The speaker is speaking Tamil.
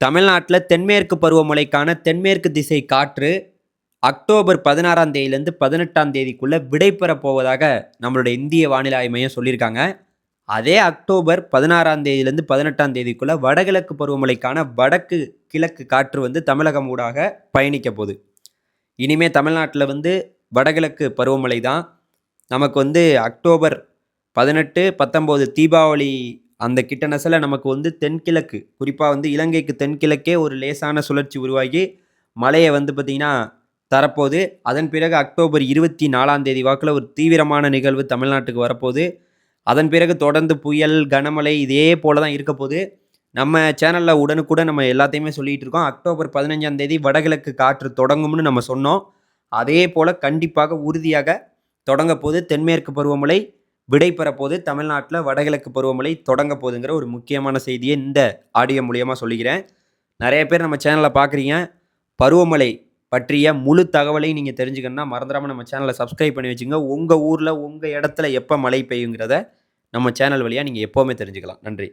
தமிழ்நாட்டில் தென்மேற்கு பருவமழைக்கான தென்மேற்கு திசை காற்று அக்டோபர் பதினாறாம் தேதியிலேருந்து பதினெட்டாம் தேதிக்குள்ளே விடைபெறப் போவதாக நம்மளுடைய இந்திய வானிலை ஆய்வு மையம் சொல்லியிருக்காங்க. அதே அக்டோபர் பதினாறாம் தேதியிலேருந்து பதினெட்டாம் தேதிக்குள்ளே வடகிழக்கு பருவமழைக்கான வடக்கு கிழக்கு காற்று வந்து தமிழகம் ஊடாக பயணிக்க போகுது. இனிமேல் தமிழ்நாட்டில் வந்து வடகிழக்கு பருவமழை தான் நமக்கு வந்து அக்டோபர் பதினெட்டு பத்தொம்போது தீபாவளி அந்த கிட்ட நெசல நமக்கு வந்து தென்கிழக்கு குறிப்பாக வந்து இலங்கைக்கு தென்கிழக்கே ஒரு லேசான சுழற்சி உருவாகி மழையை வந்து பார்த்திங்கன்னா தரப்போகுது. அதன் பிறகு அக்டோபர் இருபத்தி நாலாம் தேதி வாக்கில் ஒரு தீவிரமான நிகழ்வு தமிழ்நாட்டுக்கு வரப்போகுது. அதன் பிறகு தொடர்ந்து புயல் கனமழை இதே போல தான் இருக்க போது நம்ம சேனலில் உடனுக்குடன் நம்ம எல்லாத்தையுமே சொல்லிகிட்டு இருக்கோம். அக்டோபர் பதினஞ்சாம் தேதி வடகிழக்கு காற்று தொடங்கும்னு நம்ம சொன்னோம். அதே போல் கண்டிப்பாக உறுதியாக தொடங்க போது தென்மேற்கு பருவமழை விடை பெறப்போது தமிழ்நாட்டில் வடகிழக்கு பருவமழை தொடங்க போதுங்கிற ஒரு முக்கியமான செய்தியை இந்த ஆடியோ மூலியமாக சொல்லிக்கிறேன். நிறைய பேர் நம்ம சேனலில் பார்க்குறீங்க பருவமழை பற்றிய முழு தகவலையும் நீங்கள் தெரிஞ்சுக்கணுன்னா மறந்துடாமல் நம்ம சேனலை சப்ஸ்கிரைப் பண்ணி வச்சுங்க உங்கள் ஊரில் உங்கள் இடத்துல எப்போ மழை பெய்யுங்கிறத நம்ம சேனல் வழியாக நீங்கள் எப்போவுமே தெரிஞ்சுக்கலாம். நன்றி.